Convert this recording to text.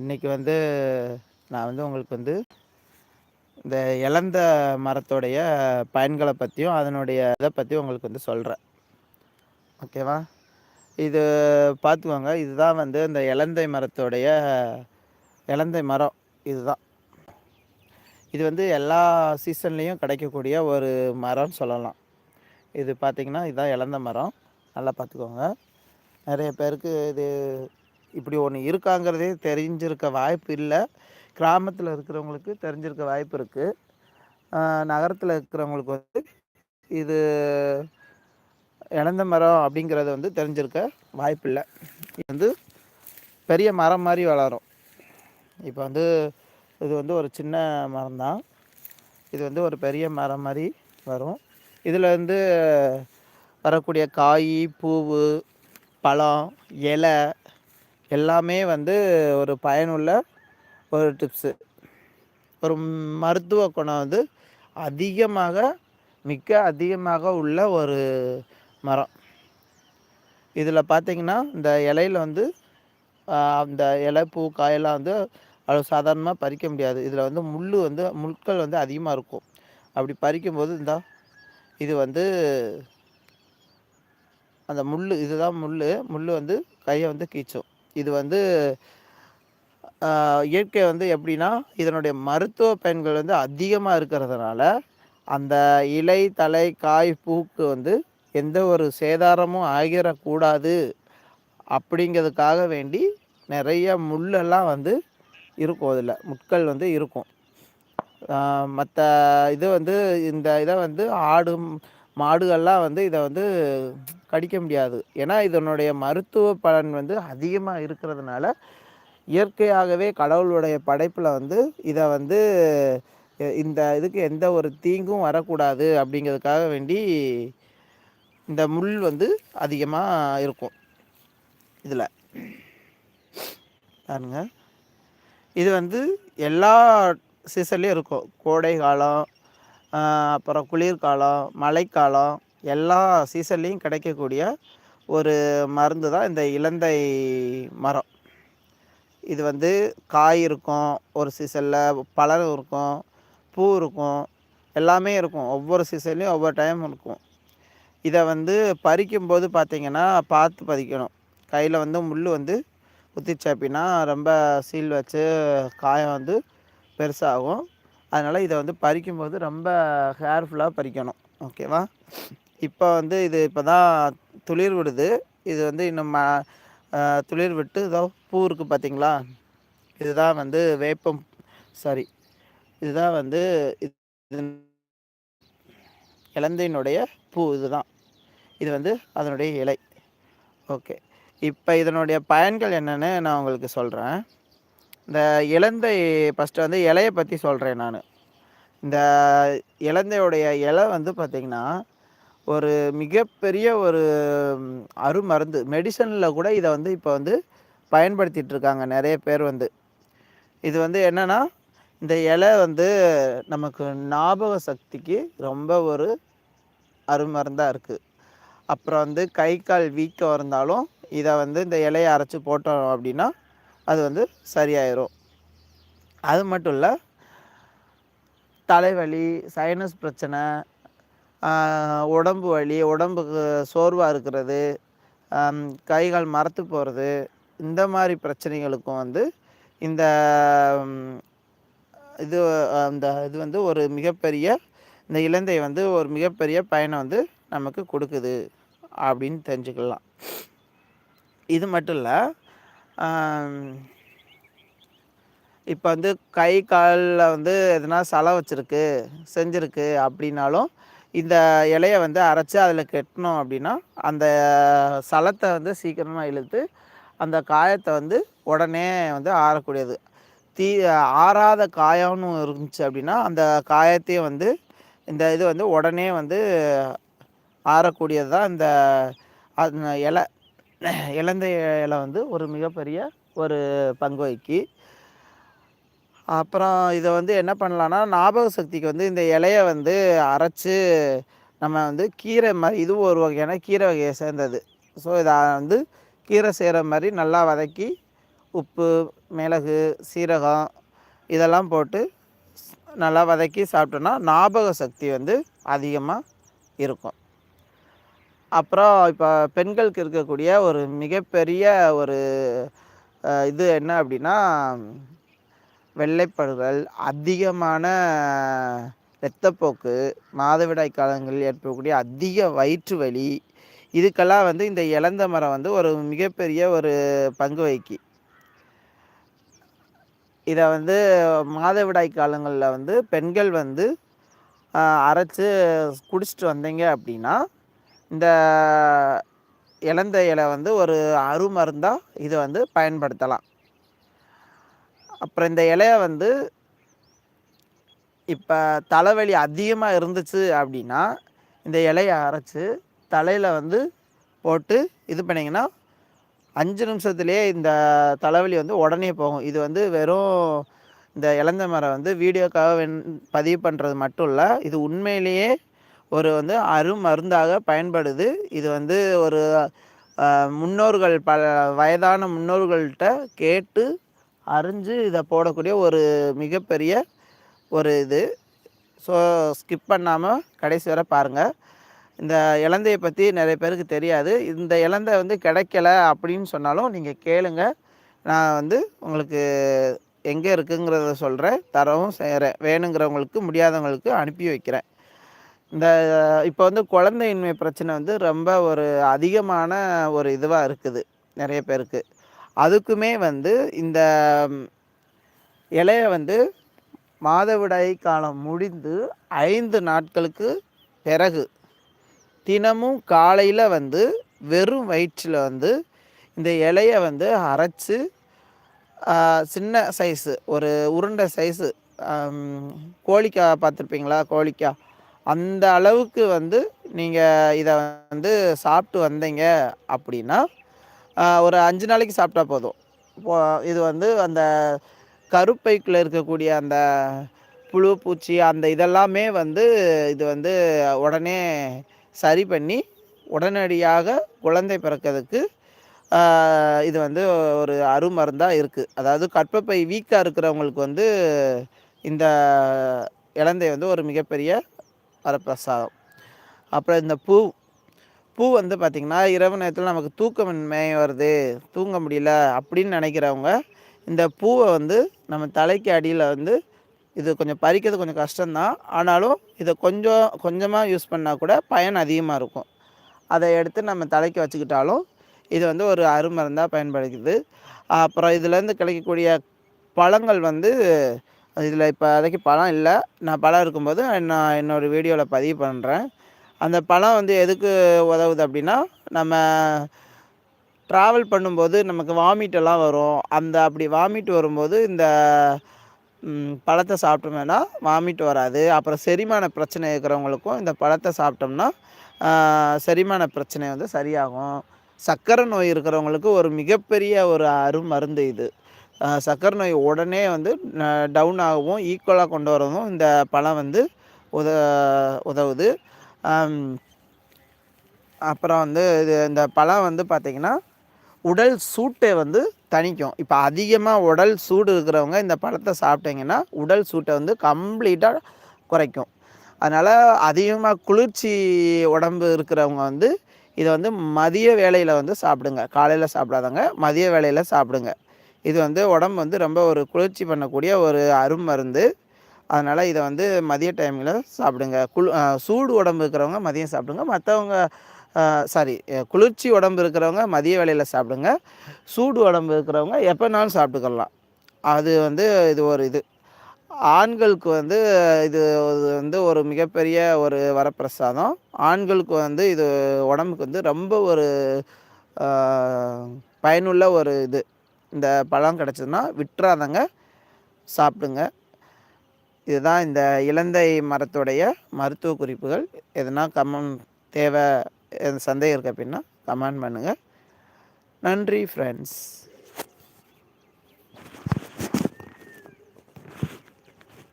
இன்றைக்கி வந்து நான் வந்து உங்களுக்கு வந்து இந்த இழந்த மரத்தோடைய பயன்களை பற்றியும் அதனுடைய இதை பற்றி உங்களுக்கு வந்து சொல்கிறேன் ஓகேவா? இது பார்த்துக்கோங்க. இதுதான் வந்து இந்த இலந்தை மரத்தோடைய இலந்தை மரம் இதுதான். இது வந்து எல்லா சீசன்லேயும் கிடைக்கக்கூடிய ஒரு மரம்னு சொல்லலாம். இது பார்த்திங்கன்னா இதுதான் இலந்த மரம். நல்லா பார்த்துக்கோங்க. நிறைய பேருக்கு இது இப்படி ஒன்று இருக்காங்கிறதே தெரிஞ்சிருக்க வாய்ப்பு இல்லை. கிராமத்தில் இருக்கிறவங்களுக்கு தெரிஞ்சிருக்க வாய்ப்பு இருக்குது நகரத்தில் இருக்கிறவங்களுக்கு வந்து இது இழந்த மரம் அப்படிங்கிறது வந்து தெரிஞ்சிருக்க வாய்ப்பு இல்லை. இது வந்து பெரிய மரம் மாதிரி வளரும். இப்போ வந்து இது வந்து ஒரு சின்ன மரம் தான் இது வந்து ஒரு பெரிய மரம் மாதிரி வரும். இதில் வந்து வரக்கூடிய காய் பூவு பழம் இலை எல்லாமே வந்து ஒரு பயனுள்ள ஒரு டிப்ஸு ஒரு மருத்துவ குணம் வந்து அதிகமாக மிக்க அதிகமாக உள்ள ஒரு மரம். இதில் பார்த்திங்கன்னா இந்த இலையில் வந்து அந்த இலை பூ காயெல்லாம் வந்து அவ்வளோ சாதாரணமாக பறிக்க முடியாது. இதில் வந்து முள் வந்து முட்கள் வந்து அதிகமாக இருக்கும். அப்படி பறிக்கும்போது இந்த இது வந்து அந்த முள் இதுதான் முள் முள் வந்து கையை வந்து கீச்சும். இது வந்து இயற்கை வந்து எப்படின்னா இதனுடைய மருத்துவ பயன்கள் வந்து அதிகமாக இருக்கிறதுனால அந்த இலை தலை காய் பூக்கு வந்து எந்த ஒரு சேதாரமும் ஆகிடக்கூடாது அப்படிங்கிறதுக்காக வேண்டி நிறைய முள்ளெல்லாம் வந்து இருக்கும் அதில். முட்கள் வந்து இருக்கும். மற்ற இது வந்து இந்த இதை வந்து ஆடும் மாடுகள்லாம் வந்து இதை வந்து கடிக்க முடியாது. ஏன்னா இதனுடைய மருத்துவ பலன் வந்து அதிகமாக இருக்கிறதுனால இயற்கையாகவே கடவுளுடைய படைப்பில் வந்து இதை வந்து இந்த இதுக்கு எந்த ஒரு தீங்கும் வரக்கூடாது அப்படிங்கிறதுக்காக வேண்டி இந்த முள் வந்து அதிகமாக இருக்கும். இதில். பாருங்க. இது வந்து எல்லா சீசன்லேயும் இருக்கும். கோடை காலம் அப்புறம் குளிர்காலம் மழைக்காலம் எல்லா சீசன்லேயும் கிடைக்கக்கூடிய ஒரு மருந்து தான் இந்த இலந்தை மரம். இது வந்து காய் இருக்கும் ஒரு சீசனில் பழம் இருக்கும் பூ இருக்கும் எல்லாமே இருக்கும். ஒவ்வொரு சீசன்லேயும் ஒவ்வொரு டைம் இருக்கும். இதை வந்து பறிக்கும்போது பார்த்திங்கன்னா பார்த்து பதிக்கணும். கையில் வந்து முள் வந்து குத்திச்சு அப்படின்னா ரொம்ப சீல் வச்சு காயம் வந்து பெருசாகும். அதனால் இதை வந்து பறிக்கும்போது ரொம்ப கேர்ஃபுல்லாக பறிக்கணும். ஓகேவா இப்போ வந்து இது இப்போ தான் துளிர் விடுது. இது வந்து இன்னும் துளிர் விட்டு இதோ பூ இருக்குது பார்த்தீங்களா? இதுதான் வந்து வேப்பம் சாரி இதுதான் வந்து இது இலந்தையினுடைய பூ இதுதான் இது வந்து அதனுடைய இலை. ஓகே இப்போ இதனுடைய பயன்கள் என்னென்னு நான் உங்களுக்கு சொல்கிறேன் இந்த இலந்தை ஃபஸ்ட்டு வந்து இலையை பற்றி சொல்கிறேன் நான். இந்த இலந்தையுடைய இலை வந்து பார்த்திங்கன்னா ஒரு மிகப்பெரிய ஒரு அருமருந்து மெடிசனில் கூட இதை வந்து இப்போ வந்து பயன்படுத்திகிட்டு இருக்காங்க நிறைய பேர் வந்து. இது வந்து என்னென்னா இந்த இலை வந்து நமக்கு ஞாபக சக்திக்கு ரொம்ப ஒரு அருமருந்தாக இருக்குது அப்புறம் வந்து கை கால் வீக்கம் இருந்தாலும் இதை வந்து இந்த இலையை அரைச்சி போட்டோம் அப்படின்னா அது வந்து சரியாயிரும். அது மட்டும் இல்லை தலைவலி சைனஸ் பிரச்சனை உடம்பு வலி உடம்புக்கு சோர்வாக இருக்கிறது கைகால் மரத்து போகிறது இந்த மாதிரி பிரச்சனைகளுக்கும் வந்து இந்த இது அந்த இது வந்து ஒரு மிகப்பெரிய இந்த இலந்தை வந்து ஒரு மிகப்பெரிய பயனை வந்து நமக்கு கொடுக்குது அப்படின்னு தெரிஞ்சுக்கலாம். இது மட்டும் இல்லை இப்போ வந்து கை காலில் வந்து எதனா சலை வச்சுருக்கு செஞ்சுருக்கு அப்படின்னாலும் இந்த இலையை வந்து அரைச்சி அதில் கெட்டினோம் அப்படின்னா அந்த சலத்தை வந்து சீக்கிரமாக இழுத்து அந்த காயத்தை வந்து உடனே வந்து ஆறக்கூடியது. தீ ஆறாத காயம்னு இருந்துச்சு அப்படின்னா அந்த காயத்தையும் வந்து இந்த இது வந்து உடனே வந்து ஆறக்கூடியது தான் இந்த இலை. இலந்தை இலை வந்து ஒரு மிகப்பெரிய ஒரு பங்கு வகிக்கு. அப்புறம் இதை வந்து என்ன பண்ணலான்னா ஞாபக சக்திக்கு வந்து இந்த இலையை வந்து அரைச்சி நம்ம வந்து கீரை மாதிரி இதுவும் ஒரு வகையான கீரை வகையை சேர்ந்தது. ஸோ இதை வந்து கீரை செய்கிற மாதிரி நல்லா வதக்கி உப்பு மிளகு சீரகம் இதெல்லாம் போட்டு நல்லா வதக்கி சாப்பிட்டோன்னா ஞாபக சக்தி வந்து அதிகமாக இருக்கும். அப்புறம் இப்போ பெண்களுக்கு இருக்கக்கூடிய ஒரு மிகப்பெரிய ஒரு இது என்ன அப்படின்னா வெள்ளைப்படுதல் அதிகமான இரத்தப்போக்கு மாதவிடாய் காலங்களில் ஏற்படக்கூடிய அதிக வயிற்று வலி இதுக்கெல்லாம் வந்து இந்த இழந்த மரம் வந்து ஒரு மிகப்பெரிய ஒரு பங்கு வகிக்கி. இதை வந்து மாதவிடாய் காலங்களில் வந்து பெண்கள் வந்து அரைச்சி குடிச்சிட்டு வந்தீங்க அப்படின்னா இந்த இழந்த இலை வந்து ஒரு அருமருந்தாக இதை வந்து பயன்படுத்தலாம். அப்புறம் இந்த இலையை வந்து இப்போ தலைவலி அதிகமாக இருந்துச்சு அப்படின்னா இந்த இலையை அரைச்சி தலையில் வந்து போட்டு இது பண்ணிங்கன்னா அஞ்சு நிமிஷத்துலேயே இந்த தலைவலி வந்து உடனே போகும். இது வந்து வெறும் இந்த இளந்த மரம் வந்து வீடியோக்காக வென் பதிவு பண்ணுறது மட்டும் இல்லை இது உண்மையிலேயே ஒரு வந்து அருமருந்தாக பயன்படுது. இது வந்து ஒரு முன்னோர்கள் பல வயதான முன்னோர்கள்ட்ட கேட்டு அறிஞ்சு இதை போடக்கூடிய ஒரு மிகப்பெரிய ஒரு இது. ஸோ ஸ்கிப் பண்ணாமல் கடைசி வரை பாருங்கள் இந்த இலந்தையை பற்றி நிறைய பேருக்கு தெரியாது. இந்த இலந்தை வந்து கிடைக்கல அப்படின்னு சொன்னாலும் நீங்கள் கேளுங்க. நான் வந்து உங்களுக்கு எங்கே இருக்குங்கிறத சொல்கிறேன் தரவும் செய்கிறேன் வேணுங்கிறவங்களுக்கு முடியாதவங்களுக்கு அனுப்பி வைக்கிறேன். இந்த இப்போ வந்து குழந்தையின்மை பிரச்சனை வந்து ரொம்ப ஒரு அதிகமான ஒரு இதுவாக இருக்குது நிறைய பேருக்கு. அதுக்குமே வந்து இந்த இலையை வந்து மாதவிடாய் காலம் முடிந்து ஐந்து நாட்களுக்கு பிறகு தினமும் காலையில் வந்து வெறும் வயிற்றில் வந்து இந்த இலையை வந்து அரைச்சி சின்ன சைஸு ஒரு உருண்டை சைஸு கோழிக்காய் பார்த்துருப்பீங்களா? கோழிக்காய். அந்த அளவுக்கு வந்து நீங்கள் இதை வந்து சாப்பிட்டு வந்தீங்க அப்படின்னா ஒரு அஞ்சு நாளைக்கு சாப்பிட்டா போதும். இது வந்து அந்த கருப்பைக்குள்ளே இருக்கக்கூடிய அந்த புழு பூச்சி அந்த இதெல்லாமே வந்து இது வந்து உடனே சரி பண்ணி உடனடியாக குழந்தை பிறக்கிறதுக்கு இது வந்து ஒரு அருமருந்தாக இருக்குது அதாவது கற்பப்பை வீக்காக இருக்கிறவங்களுக்கு வந்து இந்த இலந்தை வந்து ஒரு மிகப்பெரிய வரப்பிரசாதம். அப்புறம் இந்த பூ பூ வந்து பார்த்திங்கன்னா இரவு நேரத்தில் நமக்கு தூக்கமின்மை வருது. தூங்க முடியல அப்படின்னு நினைக்கிறவங்க இந்த பூவை வந்து நம்ம தலைக்கு அடியில் வந்து இது கொஞ்சம் பறிக்கிறது கொஞ்சம் கஷ்டம்தான். ஆனாலும் இதை கொஞ்சம் கொஞ்சமாக யூஸ் பண்ணால் கூட பயன் அதிகமாக இருக்கும். அதை எடுத்து நம்ம தலைக்கு வச்சுக்கிட்டாலும் இது வந்து ஒரு அருமருந்தாக பயன்படுகிறது. அப்புறம் இதுலேருந்து கிடைக்கக்கூடிய பழங்கள் வந்து இதில் இப்போ அதைக்கு பழம் இல்லை. நான் பழம் இருக்கும்போது நான் என்னோடய வீடியோவில் பதிவு பண்ணுறேன். அந்த பழம் வந்து எதுக்கு உதவுது அப்படின்னா நம்ம ட்ராவல் பண்ணும்போது நமக்கு வாமிட்டெல்லாம் வரும். அந்த அப்படி வாமிட் வரும்போது இந்த பழத்தை சாப்பிட்டோம்னா வாமிட் வராது. அப்புறம் செரிமான பிரச்சனை இருக்கிறவங்களுக்கும் இந்த பழத்தை சாப்பிட்டோம்னா செரிமான பிரச்சனை வந்து சரியாகும். சர்க்கரை நோய் இருக்கிறவங்களுக்கு ஒரு மிகப்பெரிய ஒரு அருமருந்து இது. சக்கரை நோய் உடனே வந்து டவுன் ஆகவும் ஈக்குவலாக கொண்டு வரவும் இந்த பழம் வந்து உத உதவுது. அப்புறம் வந்து இது இந்த பழம் வந்து பார்த்திங்கன்னா உடல் சூட்டை வந்து தணிக்கும். இப்போ அதிகமாக உடல் சூடு இருக்கிறவங்க இந்த பழத்தை சாப்பிட்டீங்கன்னா உடல் சூட்டை வந்து கம்ப்ளீட்டாக குறைக்கும். அதனால் அதிகமாக குளிர்ச்சி உடம்பு இருக்கிறவங்க வந்து இதை வந்து மதிய வேலையில் வந்து சாப்பிடுங்க. காலையில் சாப்பிடாதங்க மதிய வேலையில் சாப்பிடுங்க. இது வந்து உடம்பு வந்து ரொம்ப ஒரு குளிர்ச்சி பண்ணக்கூடிய ஒரு அருமருந்து அதனால் இதை வந்து மதிய டைமில் சாப்பிடுங்க. குளு சூடு உடம்பு இருக்கிறவங்க மதியம் சாப்பிடுங்க. மற்றவங்க சாரி குளிர்ச்சி உடம்பு இருக்கிறவங்க மதிய வேலையில் சாப்பிடுங்க. சூடு உடம்பு இருக்கிறவங்க எப்போனாலும் சாப்பிட்டுக்கலாம். அது வந்து இது ஒரு இது. ஆண்களுக்கு வந்து இது வந்து ஒரு மிகப்பெரிய ஒரு வரப்பிரசாதம். ஆண்களுக்கு வந்து இது உடம்புக்கு வந்து ரொம்ப ஒரு பயனுள்ள ஒரு இது. இந்த பழம் கிடச்சதுன்னா விட்டுறாதங்க சாப்பிடுங்க. இதுதான் இந்த இலந்தை மரத்துடைய மருத்துவ குறிப்புகள். எதனா கமெண்ட் தேவை சந்தேகம் இருக்குது அப்படின்னா கமெண்ட் பண்ணுங்கள் நன்றி ஃப்ரெண்ட்ஸ்